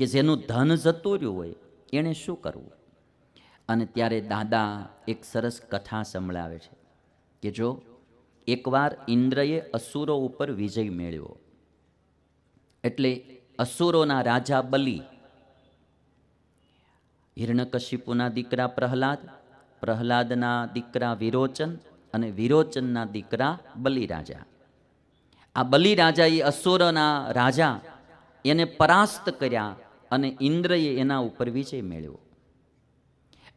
કે જેનું ધન જતું રહ્યું હોય, એણે શું કરવું? અને ત્યારે દાદા એક સરસ કથા સંભળાવે છે કે જો એકવાર ઇન્દ્રએ અસુરો ઉપર વિજય મેળવ્યો, એટલે અસુરોના રાજા બલિ હિરણકશિપુના દીકરા પ્રહલાદ, પ્રહલાદના દીકરા વિરોચન અને વિરોચનના દીકરા બલિરાજા. આ બલિરાજા એ અસુરોના રાજા એને પરાસ્ત કર્યા અને ઇન્દ્રએ એના ઉપર વિજય મેળવ્યો.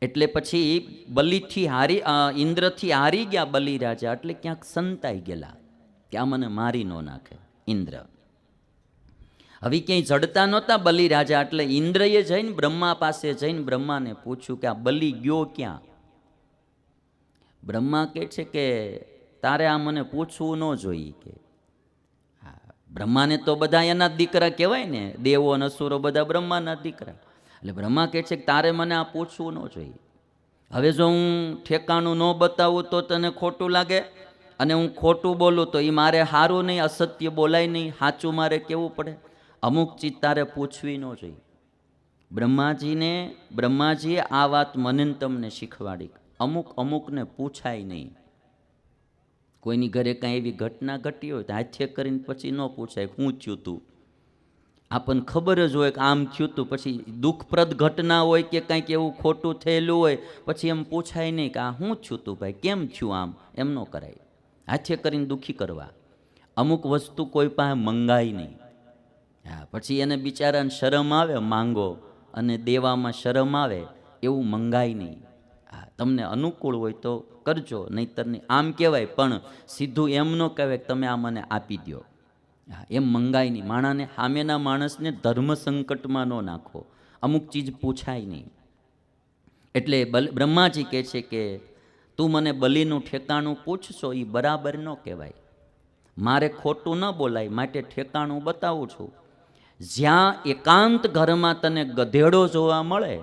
એટલે પછી બલિથી હારી ઇન્દ્રથી હારી ગયા બલિ રાજા એટલે ક્યાંક સંતાઈ ગયેલા કે આ મને મારી ન નાખે ઇન્દ્ર. હવે ક્યાંય જડતા નહોતા બલિરાજા એટલે ઇન્દ્રએ જઈને બ્રહ્મા પાસે જઈને બ્રહ્માને પૂછ્યું કે આ બલિ ગયો ક્યાં? બ્રહ્મા કહે છે કે તારે આ મને પૂછવું ન જોઈએ કે. બ્રહ્માને તો બધા એના દીકરા કહેવાય ને, દેવો અને અસુરો બધા બ્રહ્માના દીકરા. એટલે બ્રહ્મા કહે છે કે તારે મને આ પૂછવું ન જોઈએ. હવે જો હું ઠેકાણું ન બતાવું તો તને ખોટું લાગે? અને હું ખોટું બોલું તો એ મારે સારું નહીં, અસત્ય બોલાય નહીં, સાચું મારે કેવું પડે? અમુક ચીજ તારે પૂછવી ન જોઈએ. બ્રહ્માજીને, બ્રહ્માજીએ આ વાત મને તમને શીખવાડી. અમુક અમુકને પૂછાય નહીં. કોઈની ઘરે કાંઈ એવી ઘટના ઘટી હોય તો હાથે કરીને પછી ન પૂછાય હું થયું તું. આપણને ખબર જ હોય કે આમ થયું તું. પછી દુઃખપ્રદ ઘટના હોય કે કાંઈક એવું ખોટું થયેલું હોય, પછી એમ પૂછાય નહીં કે આ હું છું તું ભાઈ? કેમ છું આમ? એમ ન કરાય. હાથે કરીને દુઃખી કરવા. અમુક વસ્તુ કોઈ પાસે મંગાય નહીં. હા, પછી એને બિચારાને શરમ આવે માંગો અને દેવામાં શરમ આવે એવું મંગાય નહીં. હા, તમને અનુકૂળ હોય તો કરજો, નહીતર નહીં આમ કહેવાય, પણ સીધું એમ ન કહેવાય કે તમે આ મને આપી દો એમ મંગાય નહીં. માણાને, સામેના માણસને ધર્મ સંકટમાં ન નાખો. અમુક ચીજ પૂછાય નહીં. એટલે બલ, બ્રહ્માજી કહે છે કે, તું મને બલિનું ઠેકાણું પૂછશો એ બરાબર ન કહેવાય. મારે ખોટું ન બોલાય, માટે ઠેકાણું બતાવું છું. જ્યાં એકાંત ઘરમાં તને ગધેડો જોવા મળે,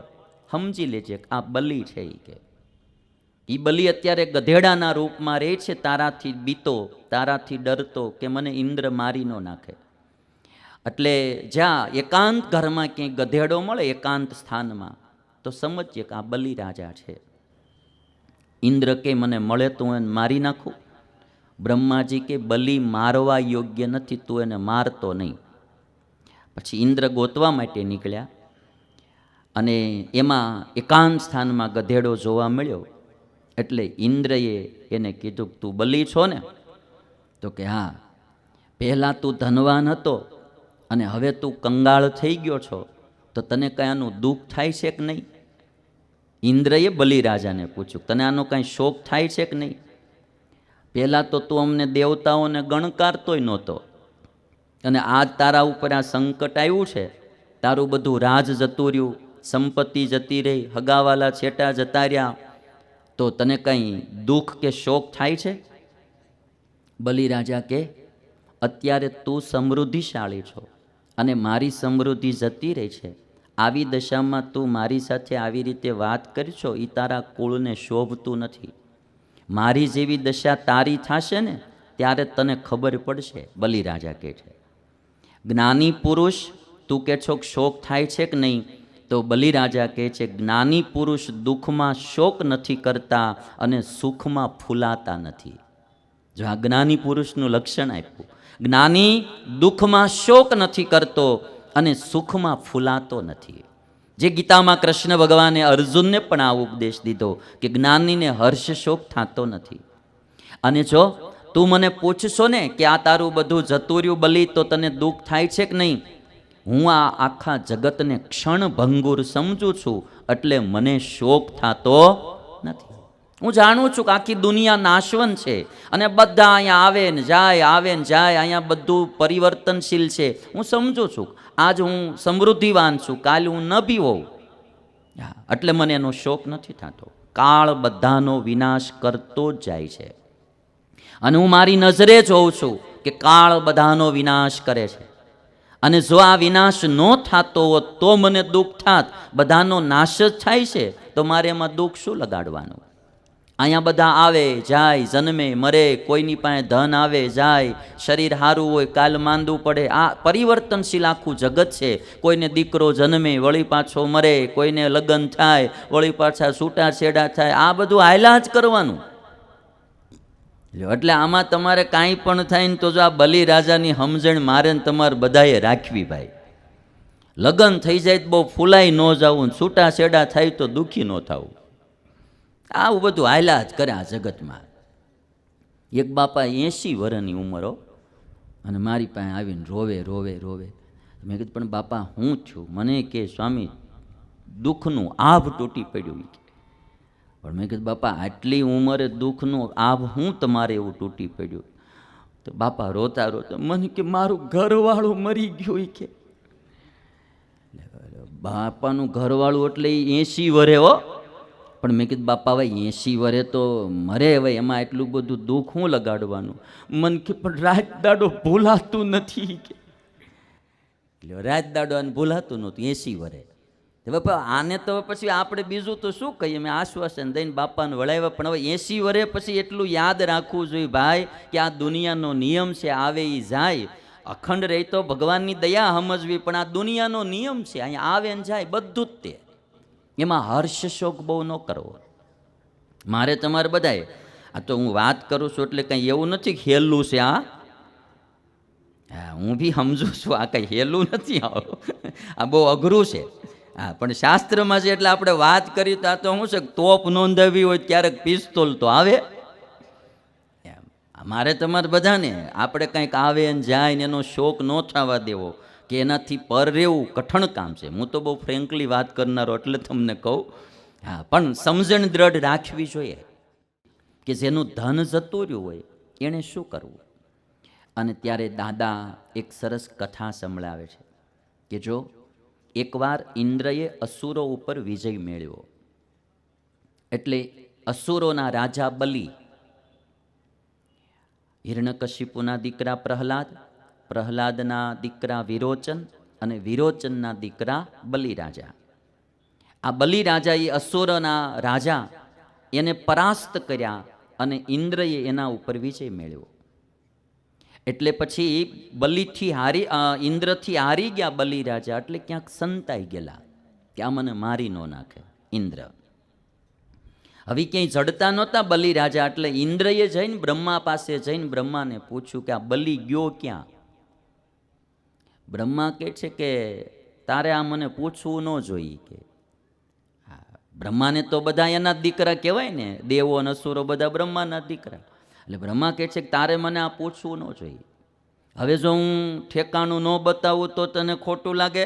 સમજી લેજે આ બલી છે એ કે. એ બલિ અત્યારે ગધેડાના રૂપમાં રહે છે, તારાથી બીતો, તારાથી ડરતો કે મને ઇન્દ્ર મારી ન નાખે. એટલે જ્યાં એકાંત ઘરમાં ક્યાંય ગધેડો મળે, એકાંત સ્થાનમાં, તો સમજીએ કે આ બલિ રાજા છે. ઇન્દ્ર કે મને મળે તો એને મારી નાખું. બ્રહ્માજી કે બલિ મારવા યોગ્ય નથી, તું એને મારતો નહીં. પછી ઇન્દ્ર ગોતવા માટે નીકળ્યા. અને એમાં એકાંત સ્થાનમાં ગધેડો જોવા મળ્યો. એટલે ઇન્દ્રએ એને કીધું તું બલી છો ને? તો કે, હા. પહેલાં તું ધનવાન હતો અને હવે તું કંગાળ થઈ ગયો છો. તો તને કંઈ આનું દુઃખ થાય છે કે નહીં? ઇન્દ્રએ બલિરાજાને પૂછ્યું, તને આનો કાંઈ શોખ થાય છે કે નહીં? પહેલાં તો તું અમને દેવતાઓને ગણકારતોય નહોતો અને આજ તારા ઉપર આ સંકટ આવ્યું છે. તારું બધું રાજ જતું રહ્યું, સંપત્તિ જતી રહી, હગાવાલા છેટા જતા રહ્યા. તો તને કંઈ દુઃખ કે શોક થાય છે? બલિરાજા કે, અત્યારે તું સમૃદ્ધિશાળી છો અને મારી સમૃદ્ધિ જતી રહી છે. આવી દશામાં તું મારી સાથે આવી રીતે વાત કરશો એ તારા કુળને શોભતું નથી. મારી જેવી દશા તારી થશે ને, ત્યારે તને ખબર પડશે, બલિરાજા કહે છે. જ્ઞાની પુરુષ, તું કે છો શોક થાય છે કે નહીં? તો બલિરાજા કહે છે, જ્ઞાની પુરુષ દુઃખમાં શોક નથી કરતા અને સુખમાં ફૂલાતા નથી. જો આ જ્ઞાની પુરુષનું લક્ષણ આપ્યું, જ્ઞાની દુઃખમાં શોક નથી કરતો અને સુખમાં ફૂલાતો નથી. જે ગીતામાં કૃષ્ણ ભગવાને અર્જુનને પણ આ ઉપદેશ દીધો કે જ્ઞાનીને હર્ષ શોક થતો નથી. અને જો તું મને પૂછશો ને કે આ તારું બધું જતું રહ્યું બલી તો તને દુઃખ થાય છે કે નહીં? હું આ આખા જગતને ક્ષણભંગુર સમજું છું, એટલે મને શોક થતો નથી. હું જાણું છું કે આખી દુનિયા નાશવન છે અને બધા અહીંયા આવે ને જાય, આવે ને જાય, અહીંયા બધું પરિવર્તનશીલ છે. હું સમજું છું, આજ હું સમૃદ્ધિવાન છું, કાલે હું ન બી હોઉં એટલે મને એનો શોક નથી થતો. કાળ બધાનો વિનાશ કરતો જ જાય છે. અને હું મારી નજરે જોઉં છું કે કાળ બધાનો વિનાશ કરે છે. અને જો આ વિનાશ ન થતો હોત, તો મને દુઃખ થાત. બધાનો નાશ જ થાય છે. તો મારે એમાં દુઃખ શું લગાડવાનું? અહીંયા બધા આવે, જાય, જન્મે, મરે, કોઈની પાસે ધન આવે, જાય. શરીર સારું હોય, કાલ માંદવું પડે. આ પરિવર્તનશીલ આખું જગત છે. કોઈને દીકરો જન્મે, વળી પાછો મરે, કોઈને લગ્ન થાય, વળી પાછા છૂટા છેડા થાય. આ બધું હાયલા જ કરવાનું. એટલે આમાં તમારે કાંઈ પણ થાય ને તો જો આ બલિ રાજાની સમજણ મારે ને તમારે બધાએ રાખવી ભાઈ. લગ્ન થઈ જાય તો બહુ ફૂલાઈ ન જવું છૂટા છેડા થાય તો દુઃખી ન થવું આવું બધું હાયલા જ કરે આ જગતમાં. એક બાપા એંશી વર્ષની ઉંમરો અને મારી પાસે આવીને રોવે રોવે રોવે. મેં કીધું, પણ બાપા, હું છું? મને કે, સ્વામી, દુઃખનું આભ તૂટી પડ્યું પણ મેં કીધું, બાપા, આટલી ઉંમરે દુઃખનું આભ હું તમારે એવું તૂટી પડ્યું? તો બાપા રોતા રોતા મને કે, મારું ઘરવાળું મરી ગયું કે. બાપાનું ઘરવાળું એટલે એંસી વરે હો. પણ મેં કીધું, બાપા ભાઈ એંસી વરે તો મરે હવે, એમાં એટલું બધું દુઃખ હું લગાડવાનું? મન કે, પણ રાત દાડો ભૂલાતું નથી કે. રાત દાડો ભૂલાતું નહોતું, એંસી વરે. બાપા, આને તો પછી આપણે બીજું તો શું કહીએ? મેં આશ્વાસન દઈને બાપાને વળાવ્યા, પણ હવે એંસી વરે પછી એટલું યાદ રાખવું જોઈએ ભાઈ કે આ દુનિયાનો નિયમ છે, આવે એ જાય. અખંડ રહી તો ભગવાનની દયા સમજવી, પણ આ દુનિયાનો નિયમ છે, અહીંયા આવે ને જાય બધું જ તે. એમાં હર્ષ શોક બહુ ન કરવો. મારે તમારે બધાએ આ તો હું વાત કરું છું એટલે કંઈ એવું નથી હેલું છે આ હા, હું બી સમજુ છું, આ કંઈ હેલું નથી આવું. આ બહુ અઘરું છે. હા, પણ શાસ્ત્રમાં છે એટલે આપણે વાત કરી, તો આ તો શું છે, તોપ નોંધાવી હોય ક્યારેક પિસ્તોલ તો આવે. મારે તમારે બધાને, આપણે કંઈક આવે ને જાય ને એનો શોક ન થવા દેવો, કે એનાથી પર રહેવું કઠણ કામ છે. હું તો બહુ ફ્રેન્કલી વાત કરનારો એટલે તમને કહું. હા, પણ સમજણ દ્રઢ રાખવી જોઈએ, કે જેનું ધન જતું રહ્યું હોય, એણે શું કરવું? અને ત્યારે દાદા એક સરસ કથા સંભળાવે છે, કે જો એકવાર ઇન્દ્રએ અસુરો ઉપર વિજય મેળવ્યો. એટલે અસુરોના રાજા બલિ હિરણકશિપુના દીકરા પ્રહલાદ, પ્રહલાદના દીકરા વિરોચન અને વિરોચનના દીકરા બલિરાજા. આ બલિરાજા એ અસુરોના રાજા એને પરાસ્ત કર્યા અને ઇન્દ્રએ એના ઉપર વિજય મેળવ્યો. એટલે પછી બલિથી હારી ઇન્દ્રથી હારી ગયા બલિરાજા, એટલે ક્યાંક સંતાઈ ગયેલા કે આ મને મારી ન નાખે, ઇન્દ્ર. હવે ક્યાંય જડતા નહોતા બલિ રાજા એટલે ઇન્દ્રએ જઈને બ્રહ્મા પાસે જઈને બ્રહ્માને પૂછ્યું કે આ બલિ ગયો ક્યાં? બ્રહ્મા કહે છે કે તારે આ મને પૂછવું ન જોઈએ કે. બ્રહ્માને તો બધા એના દીકરા કહેવાય ને, દેવો અને અસુરો બધા બ્રહ્માના દીકરા. એટલે બ્રહ્મા કહે છે કે તારે મને આ પૂછવું ન જોઈએ. હવે જો હું ઠેકાણું ન બતાવું તો તને ખોટું લાગે?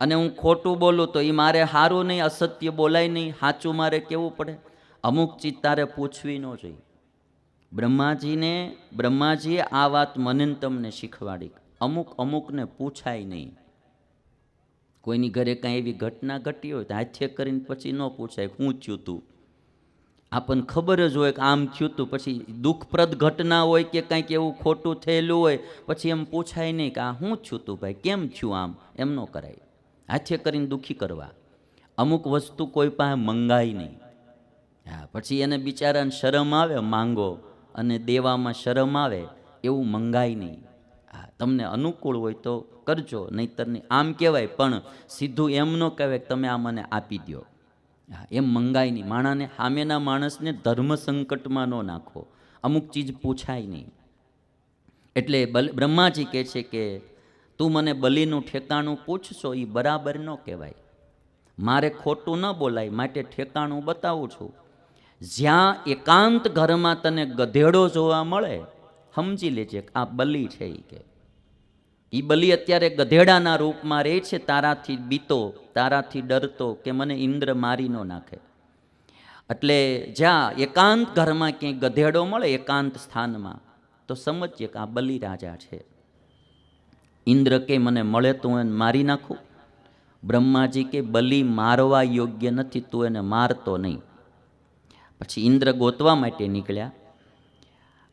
અને હું ખોટું બોલું તો એ મારે સારું નહીં, અસત્ય બોલાય નહીં, સાચું મારે કેવું પડે? અમુક ચીજ તારે પૂછવી ન જોઈએ. બ્રહ્માજીને, બ્રહ્માજીએ આ વાત મને તમને શીખવાડી. અમુક અમુકને પૂછાય નહીં. કોઈની ઘરે કાંઈ એવી ઘટના ઘટી હોય તો હાથે કરીને પછી ન પૂછાય, હું થયું તું. આપણને ખબર જ હોય કે આમ થયું તું. પછી દુઃખપ્રદ ઘટના હોય કે કાંઈક એવું ખોટું થયેલું હોય, પછી એમ પૂછાય નહીં કે આ શું થયું તું ભાઈ? કેમ થયું આમ? એમ ન કરાય. હાથે કરીને દુઃખી કરવા. અમુક વસ્તુ કોઈ પાસે મંગાય નહીં. હા, પછી એને બિચારાને શરમ આવે માંગો અને દેવામાં શરમ આવે, એવું મંગાય નહીં. હા, તમને અનુકૂળ હોય તો કરજો, નહીંતર નહીં. આમ કહેવાય, પણ સીધું એમ ન કહેવાય કે તમે આ મને આપી દો એમ મંગાય નહીં. માણાને, સામેના માણસને ધર્મ સંકટમાં ન નાખો. અમુક ચીજ પૂછાય નહીં. એટલે બલ, બ્રહ્માજી કહે છે કે, તું મને બલિનું ઠેકાણું પૂછશો એ બરાબર ન કહેવાય. મારે ખોટું ન બોલાય, માટે ઠેકાણું બતાવું છું. જ્યાં એકાંત ઘરમાં તને ગધેડો જોવા મળે, સમજી લેજે આ બલી છે એ કે. એ બલિ અત્યારે ગધેડાના રૂપમાં રહે છે, તારાથી બીતો, તારાથી ડરતો કે મને ઇન્દ્ર મારી ન નાખે. એટલે જ્યાં એકાંત ઘરમાં ક્યાંય ગધેડો મળે, એકાંત સ્થાનમાં, તો સમજીએ કે આ બલિ રાજા છે. ઇન્દ્ર કે મને મળે તો એને મારી નાખું. બ્રહ્માજી કે બલિ મારવા યોગ્ય નથી, તું એને મારતો નહીં. પછી ઇન્દ્ર ગોતવા માટે નીકળ્યા.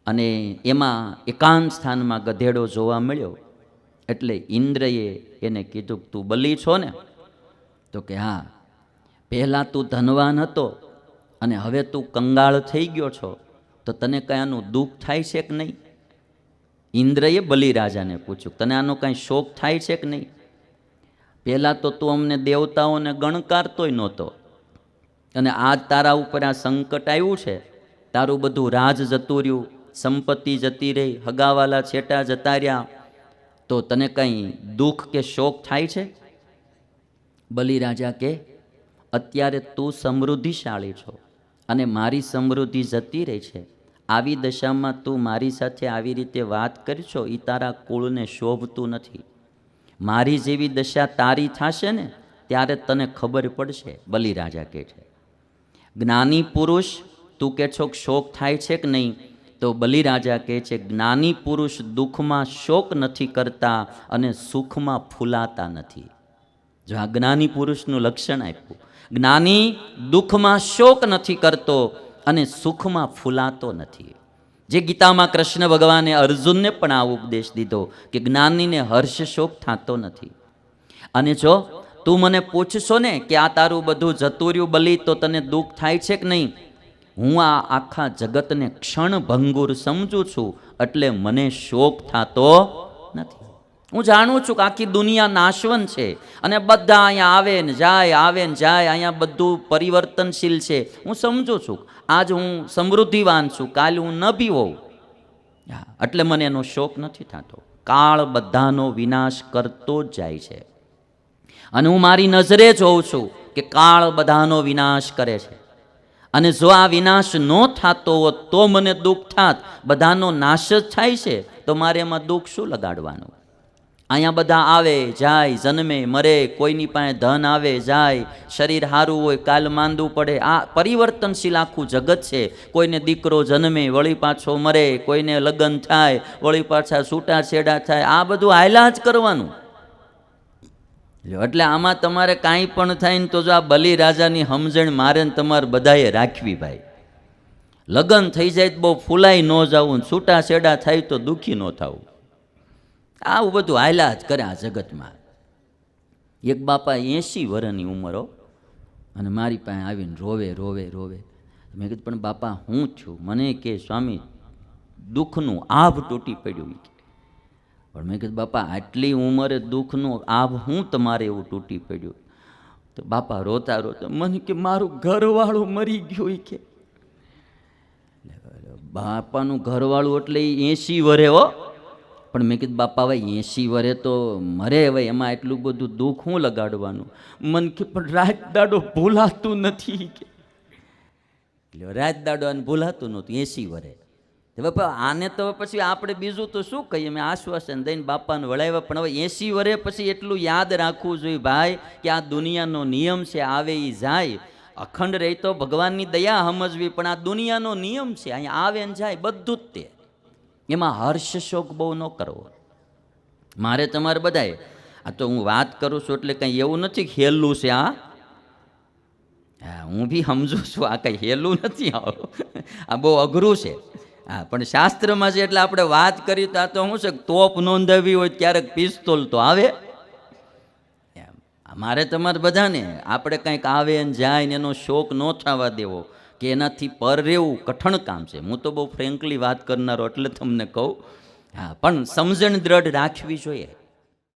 અને એમાં એકાંત સ્થાનમાં ગધેડો જોવા મળ્યો. એટલે ઇન્દ્રએ એને કીધું તું બલી છો ને? તો કે, હા. પહેલાં તું ધનવાન હતો અને હવે તું કંગાળ થઈ ગયો છો. તો તને કંઈ આનું દુઃખ થાય છે કે નહીં? ઇન્દ્રએ બલિરાજાને પૂછ્યું, તને આનો કાંઈ શોખ થાય છે કે નહીં? પહેલાં તો તું અમને દેવતાઓને ગણકારતોય નહોતો અને આજ તારા ઉપર આ સંકટ આવ્યું છે. તારું બધું રાજ જતું રહ્યું, સંપત્તિ જતી રહી, હગાવાલા છેટા જતા રહ્યા તો તને કંઈ દુઃખ કે શોક થાય છે? બલિરાજા કે, અત્યારે તું સમૃદ્ધિશાળી છો અને મારી સમૃદ્ધિ જતી રહી છે. આવી દશામાં તું મારી સાથે આવી રીતે વાત કરશો એ તારા કુળને શોભતું નથી. મારી જેવી દશા તારી થશે ને, ત્યારે તને ખબર પડશે, બલિરાજા કહે છે. જ્ઞાની પુરુષ, તું કે છો શોક થાય છે કે નહીં? તો બલિરાજા કહે છે, જ્ઞાની પુરુષ દુઃખમાં શોક નથી કરતા અને સુખમાં ફૂલાતા નથી. જો આ જ્ઞાની પુરુષનું લક્ષણ આપ્યું, જ્ઞાની દુઃખમાં શોક નથી કરતો અને સુખમાં ફૂલાતો નથી. જે ગીતામાં કૃષ્ણ ભગવાને અર્જુનને પણ આ ઉપદેશ દીધો કે જ્ઞાનીને હર્ષ શોક થતો નથી. અને જો તું મને પૂછશો ને કે આ તારું બધું જતું રહ્યું બલી તો તને દુઃખ થાય છે કે નહીં? હું આ આખા જગતને ક્ષણભંગુર સમજું છું એટલે મને શોક થતો નથી. હું જાણું છું કે આખી દુનિયા નાશવન છે અને બધા અહીંયા આવે ને જાય, આવે ને જાય, અહીંયા બધું પરિવર્તનશીલ છે. હું સમજું છું. આજ હું સમૃદ્ધિવાન છું, કાલે હું ન બી હોઉં એટલે મને એનો શોક નથી થતો. કાળ બધાનો વિનાશ કરતો જ જાય છે. અને હું મારી નજરે જોઉં છું કે કાળ બધાનો વિનાશ કરે છે. અને જો આ વિનાશ ન થતો હોત તો મને દુઃખ થાત. બધાનો નાશ જ થાય છે. તો મારે એમાં દુઃખ શું લગાડવાનું? અહીંયા બધા આવે, જાય, જન્મે, મરે, કોઈની પાસે ધન આવે, જાય. શરીર સારું હોય, કાલ માંદવું પડે. આ પરિવર્તનશીલ આખું જગત છે. કોઈને દીકરો જન્મે, વળી પાછો મરે, કોઈને લગ્ન થાય, વળી પાછા છૂટાછેડા થાય. આ બધું હાયલા જ કરવાનું. એટલે આમાં તમારે કાંઈ પણ થાય ને તો જો આ બલિ રાજાની સમજણ મારે ને તમારે બધાએ રાખવી ભાઈ. લગ્ન થઈ જાય તો બહુ ફૂલાઈ ન જવું ને છૂટાછેડા થાય તો દુઃખી ન થવું આવું બધું હાયલા જ કરે આ જગતમાં. એક બાપા એંશી વર્ષની ઉંમરો અને મારી પાસે આવીને રોવે રોવે રોવે. મેં કીધું, પણ બાપા, હું છું મને કે, સ્વામી, દુઃખનું આભ તૂટી પડ્યું. પણ મેં કીધું, બાપા, આટલી ઉંમરે દુઃખનું આભ હું તમારે એવું તૂટી પડ્યું? તો બાપા રોતા રોતા મને કે, મારું ઘરવાળું મરી ગયું કે. બાપાનું ઘરવાળું એટલે એંશી વરે હો. પણ મેં કીધું, બાપા ભાઈ એંશી વરે તો મરે હવે, એમાં એટલું બધું દુઃખ હું લગાડવાનું? મન કે, પણ રાત દાડો ભૂલાતું નથી કે. એટલે રાત દાડો અને ભૂલાતું નહોતું, એંશી વરે. બાપા આને તો પછી આપણે બીજું તો શું કહીએ? મેં આશ્વાસન દઈને બાપાને વળાવ્યા, પણ હવે એંસી વરે પછી એટલું યાદ રાખવું જોઈએ ભાઈ કે આ દુનિયાનો નિયમ છે, આવે એ જાય. અખંડ રહી તો ભગવાનની દયા સમજવી, પણ આ દુનિયાનો નિયમ છે, અહીંયા આવે ને જાય બધું જ તે. એમાં હર્ષ શોક બહુ ન કરવો. મારે તમારે બધાએ આ તો હું વાત કરું છું એટલે કંઈ એવું નથી હેલું છે આ હા, હું બી સમજુ છું, આ કંઈ હેલું નથી આવું. આ બહુ અઘરું છે. હા, પણ શાસ્ત્રમાં છે એટલે આપણે વાત કરી તો આ તો શું છે, તોપ નોંધાવી હોય ક્યારેક પિસ્તોલ તો આવે. મારે તમારે બધાને, આપણે કંઈક આવે ને જાય ને એનો શોક ન થવા દેવો, કે એનાથી પર રહેવું કઠણ કામ છે. હું તો બહુ ફ્રેન્કલી વાત કરનારો એટલે તમને કહું. હા, પણ સમજણ દ્રઢ રાખવી જોઈએ.